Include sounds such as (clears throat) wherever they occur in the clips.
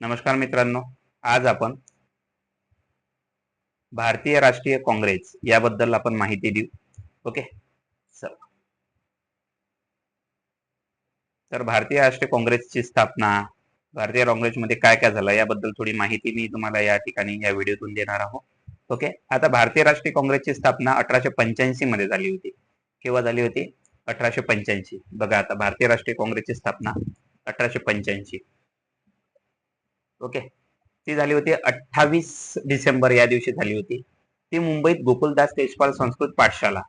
नमस्कार मित्रांनो आज आपण भारतीय राष्ट्रीय काँग्रेस याबद्दल आपण माहिती देऊ. ओके? सर तर भारतीय राष्ट्रीय काँग्रेसची स्थापना भारतीय काँग्रेसमध्ये काय काय झालं याबद्दल थोडी माहिती मी तुम्हाला या ठिकाणी या व्हिडिओतून देणार आहोत ओके? आता भारतीय राष्ट्रीय काँग्रेसची स्थापना अठराशे पंच्याऐंशी मध्ये झाली होती. केव्हा झाली होती? अठराशे पंच्याऐंशी. बघा आता भारतीय राष्ट्रीय काँग्रेसची स्थापना अठराशे पंच्याऐंशी. ओके. ती झाली होती अठ्ठावीस डिसेंबर या दिवशी झाली होती. ती मुंबईत गोकुलदास तेजपाल संस्कृत पाठशाला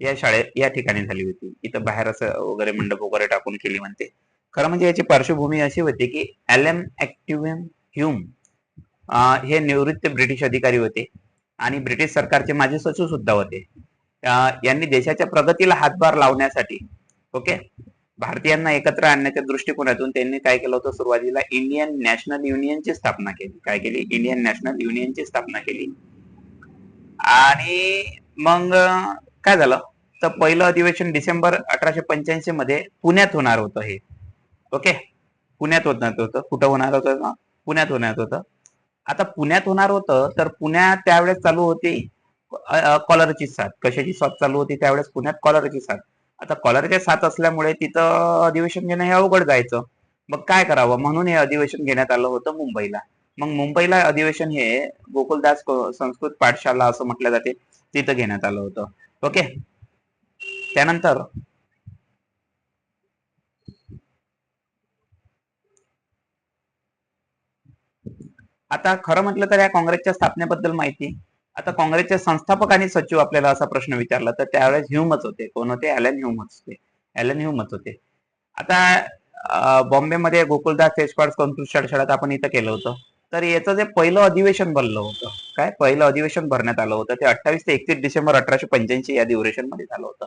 या शाळेत या ठिकाणी झाली होती. इथं बाहेर असं वगैरे मंडप वगैरे टाकून केली म्हणते. खरं म्हणजे याची पार्श्वभूमी अशी होती की एलएम ऍक्टिव्हम ह्यूम हे निवृत्त ब्रिटिश अधिकारी होते आणि ब्रिटिश सरकारचे माजी सचिव सुद्धा होते. यांनी देशाच्या प्रगतीला हातभार लावण्यासाठी ओके? भारतीयांना एकत्र आणण्याच्या दृष्टिकोनातून त्यांनी काय केलं होतं? सुरुवातीला इंडियन नॅशनल युनियनची स्थापना केली. काय केली? इंडियन नॅशनल युनियनची स्थापना केली. आणि मग काय झालं? तर पहिलं अधिवेशन डिसेंबर अठराशे पंच्याऐंशी मध्ये पुण्यात होणार होतं हे. ओके? पुण्यात होणार होतं. कुठं होणार होतं? ना पुण्यात होणार होतं. आता पुण्यात होणार होतं तर पुण्यात त्यावेळेस चालू होती कॉलरची साथ. कशाची साथ चालू होती त्यावेळेस? पुण्यात कॉलरची साथ. आता कॉलरच्या साथ असल्यामुळे तिथं अधिवेशन घेणं हे अवघड जायचं. मग काय करावं? म्हणून हे अधिवेशन घेण्यात आलं होतं मुंबईला. मग मुंबईला अधिवेशन हे गोकुलदास संस्कृत पाठशाला असं म्हटलं जाते तिथं घेण्यात आलं होतं. ओके? त्यानंतर आता खरं म्हटलं तर या काँग्रेसच्या स्थापनेबद्दल माहिती. आता काँग्रेसचे संस्थापक आणि सचिव आपल्याला असा प्रश्न विचारला तर त्यावेळेस ह्युमच होते. कोण होते? ॲलन ह्युमच होते. ॲलन ह्युमच होते. आता बॉम्बेमध्ये गोकुलदास तेजपाल संस्कृत शाळेत आपण इथं केलं होतं. तर याचं जे पहिलं अधिवेशन भरलं होतं काय? पहिलं अधिवेशन भरण्यात आलं होतं. ते अठ्ठावीस ते एकतीस डिसेंबर अठराशे पंच्याऐंशी या अधिवेशनमध्ये झालं होतं.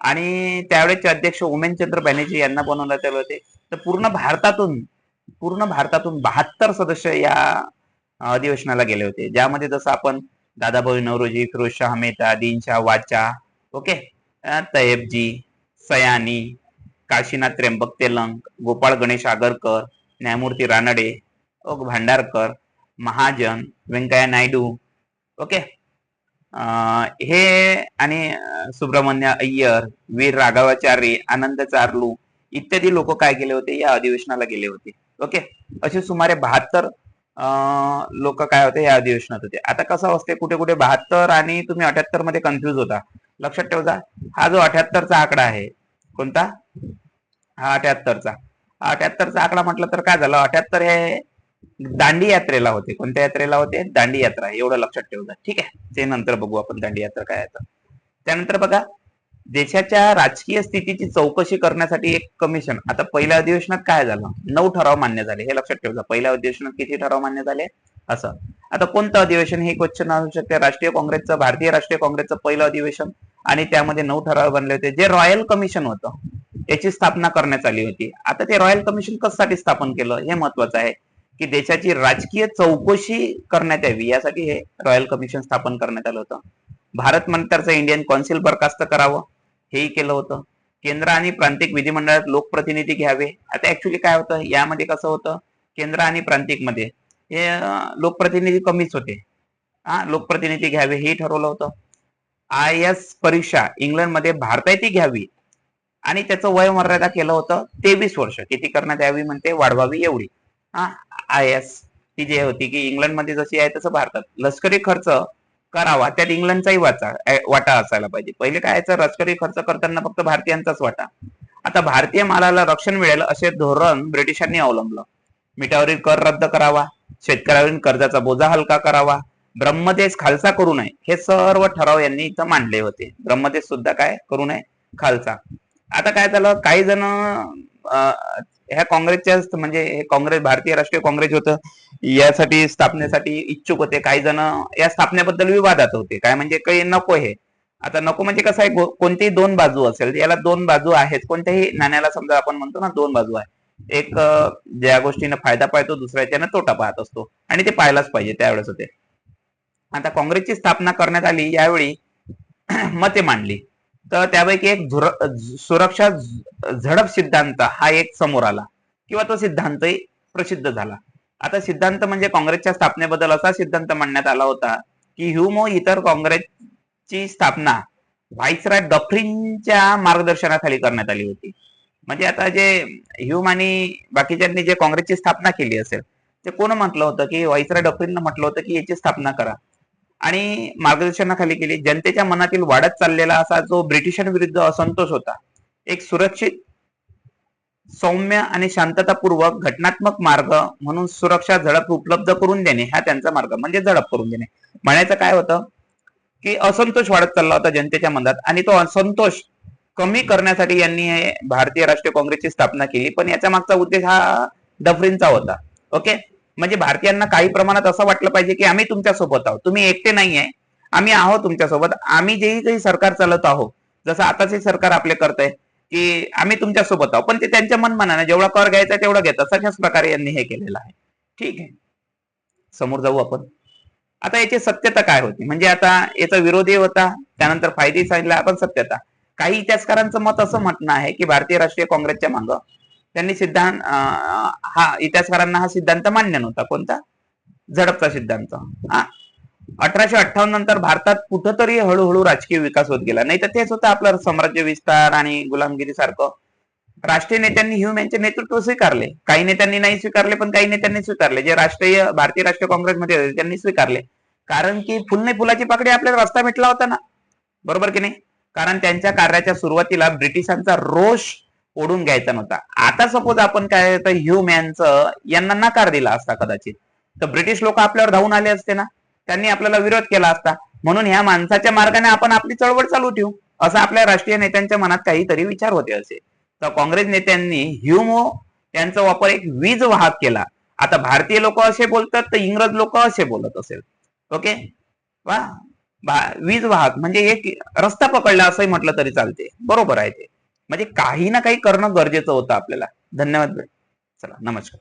आणि त्यावेळेचे अध्यक्ष उमेनचंद्र बॅनर्जी यांना बनवण्यात आले होते. तर पूर्ण भारतातून पूर्ण भारतातून बहात्तर सदस्य या अधिवेशनाला गेले होते. ज्यामध्ये जसं आपण दादाभाऊ नवरोजी फिरोजशाह मेहता दिनशाह वाचा ओके? तयबजी सयानी काशीनाथ त्र्यंबक तेलंग गोपाळ गणेश आगरकर न्यायमूर्ती रानडे ओक भांडारकर महाजन व्यंकय्या नायडू ओके? हे आणि सुब्रमण्य अय्यर वीर राघवाचार्य आनंद चारलू इत्यादी लोक काय गेले होते? या अधिवेशनाला गेले होते ओके? असे सुमारे बहात्तर लोक काय होते या अधिवेशनात होते आता कसं असते कुठे कुठे बहात्तर आणि तुम्ही अठ्याहत्तरमध्ये कन्फ्युज होता. लक्षात ठेवता हा जो अठ्याहत्तरचा आकडा आहे कोणता? हा अठ्याहत्तरचा. अठ्याहत्तरचा आकडा म्हटलं तर काय झालं? अठ्याहत्तर हे दांडी यात्रेला होते. कोणत्या यात्रेला होते? दांडी यात्रा. एवढं लक्षात ठेवता ठीक आहे. ते नंतर बघू आपण दांडी यात्रा काय आहे त्यानंतर बघा देशाच्या राजकीय स्थितीची चौकशी करण्यासाठी एक कमिशन आता पहिल्या अधिवेशनात काय झालं? नऊ ठराव मान्य झाले. हे लक्षात ठेवलं पहिल्या अधिवेशनात किती ठराव मान्य झाले? असं. आता कोणतं अधिवेशन? हे क्वेश्चन असू शकते. राष्ट्रीय काँग्रेसचं भारतीय राष्ट्रीय काँग्रेसचं पहिलं अधिवेशन आणि त्यामध्ये नऊ ठराव बनले होते. जे रॉयल कमिशन होतं याची स्थापना करण्यात आली होती. आता ते रॉयल कमिशन कशासाठी स्थापन केलं? हे महत्वाचं आहे की देशाची राजकीय चौकशी करण्यात यावी. यासाठी हे रॉयल कमिशन स्थापन करण्यात आलं होतं. भारत मंतरचं इंडियन कौन्सिल बरखास्त करावं. हेही केलं होतं. केंद्र आणि प्रांतिक विधिमंडळात लोकप्रतिनिधी घ्यावे. आता ऍक्च्युली काय होतं? यामध्ये कसं होतं? केंद्र आणि प्रांतिकमध्ये हे लोकप्रतिनिधी कमीच होते. हा लोकप्रतिनिधी घ्यावे हेही ठरवलं होतं. आय एस परीक्षा इंग्लंडमध्ये भारतातही घ्यावी. आणि त्याचं वय मर्यादा केलं होतं तेवीस वर्ष. किती करण्यात यावी म्हणते? वाढवावी एवढी. हा आय एस ती जी होती की इंग्लंडमध्ये जशी आहे तसं भारतात. लष्करी खर्च करावा. त्यात इंग्लंडचाही वाचा वाटा असायला पाहिजे. पहिले काय लष्करी खर्च करताना फक्त भारतीयांचाच वाटा. आता भारतीय मालाला रक्षण मिळेल असे धोरण ब्रिटिशांनी अवलंबलं. मिठावरील कर रद्द करावा शेतकऱ्यावरील कर्जाचा बोजा हलका करावा ब्रह्मदेश खालसा करू नये हे सर्व ठराव यांनी इथं मांडले होते. ब्रह्मदेश सुद्धा काय? करू नये खालसा. आता काय झालं? काही जण ह्या काँग्रेसच्या म्हणजे हे काँग्रेस भारतीय राष्ट्रीय काँग्रेस होतं. यासाठी स्थापनेसाठी इच्छुक होते. काही जण या स्थापनेबद्दल विवादात होते. काय म्हणजे काही नको हे. आता नको म्हणजे कसं आहे कोणतीही दोन बाजू असेल याला दोन बाजू आहेत. कोणत्याही नाण्याला समजा आपण म्हणतो ना दोन बाजू आहे. एक ज्या गोष्टीनं फायदा पाहतो दुसऱ्याच्यानं तोटा पाहत असतो. आणि ते पाहायलाच पाहिजे त्यावेळेस होते. आता काँग्रेसची स्थापना करण्यात आली यावेळी (clears throat) मते मांडली. तर त्यापैकी एक सुरक्षा झडप सिद्धांत हा एक समोर आला. किंवा तो सिद्धांतही प्रसिद्ध झाला. आता सिद्धांत म्हणजे काँग्रेसच्या स्थापनेबद्दल असा सिद्धांत मांडण्यात आला होता की ह्युमो इतर काँग्रेसची स्थापना व्हाईसराय डॉफ्रिनच्या मार्गदर्शनाखाली करण्यात आली होती. म्हणजे आता जे ह्युम आणि बाकीच्यांनी जे काँग्रेसची स्थापना केली असेल ते कोण म्हटलं होतं की व्हाईसराय डॉफ्रिननं म्हटलं होतं की याची स्थापना करा. आणि मार्गदर्शनाखाली केली. जनतेच्या मनातील वाढत चाललेला असा जो ब्रिटिशांविरुद्ध असंतोष होता एक सुरक्षित सौम्य आणि शांततापूर्वक घटनात्मक मार्ग म्हणून सुरक्षा झडप उपलब्ध करून देणे हा त्यांचा मार्ग म्हणजे झडप करून देणे. म्हणायचं काय होतं? की असंतोष वाढत चालला होता जनतेच्या मनात आणि तो असंतोष कमी करण्यासाठी यांनी हे भारतीय राष्ट्रीय काँग्रेसची स्थापना केली. पण याच्या मागचा उद्देश हा डफरींचा होता. ओके? म्हणजे भारतीयांना काही प्रमाणात असं वाटलं पाहिजे की आम्ही तुमच्यासोबत आहोत. तुम्ही एकटे नाही आहे आम्ही आहोत तुमच्यासोबत आम्ही जेही काही सरकार चालत आहोत जसं आताचे सरकार आपले करत आहे की आम्ही तुमच्यासोबत आहोत. पण ते त्यांच्या मनमानाने जेवढा कर घ्यायचा तेवढा घेतात. अशाच प्रकारे यांनी हे केलेलं आहे. ठीक आहे. समोर जाऊ आपण. आता याची सत्यता काय होती? म्हणजे आता याचा विरोधी होता त्यानंतर फायदे सांगितला. आपण सत्यता. काही इतिहासकारांचं मत असं म्हणणं आहे की भारतीय राष्ट्रीय काँग्रेसच्या मागं त्यांनी सिद्धांत अं, हा इतिहासकारांना हा सिद्धांत मान्य नव्हता. कोणता? झडपचा सिद्धांत. हा. अठराशे अठ्ठावन्न नंतर भारतात कुठंतरी हळूहळू राजकीय विकास होत गेला. नाही तर तेच होतं आपलं साम्राज्य विस्तार आणि गुलामगिरी सारखं राष्ट्रीय नेत्यांनी ह्यूम यांचे नेतृत्व स्वीकारले. काही नेत्यांनी नाही स्वीकारले पण काही नेत्यांनी स्वीकारले. जे राष्ट्रीय भारतीय राष्ट्रीय काँग्रेसमध्ये होते त्यांनी स्वीकारले. कारण की फुलने फुलाची पाकडी आपल्याला रस्ता भेटला होता ना. बरोबर की नाही? कारण त्यांच्या कार्याच्या सुरुवातीला ब्रिटिशांचा रोष ओढून घ्यायचा नव्हता. आता सपोज आपण काय तर ह्यूम यांना नकार दिला असता कदाचित. तर ब्रिटिश लोक आपल्यावर धावून आले असते ना? त्यांनी आपल्याला विरोध केला असता. म्हणून ह्या माणसाच्या मार्गाने आपण आपली चळवळ चालू ठेवू. असं आपल्या राष्ट्रीय नेत्यांच्या मनात काहीतरी विचार होते असे. तर काँग्रेस नेत्यांनी ह्युमो यांचा वापर एक वीज वाहक केला. आता भारतीय लोक असे बोलतात तर इंग्रज लोक असे बोलत असेल. ओके? वा. वीज वाहक म्हणजे एक रस्ता पकडला असंही म्हटलं तरी चालते. बरोबर आहे ते. म्हणजे काही ना काही करणं गरजेचं होतं आपल्याला. धन्यवाद चला नमस्कार.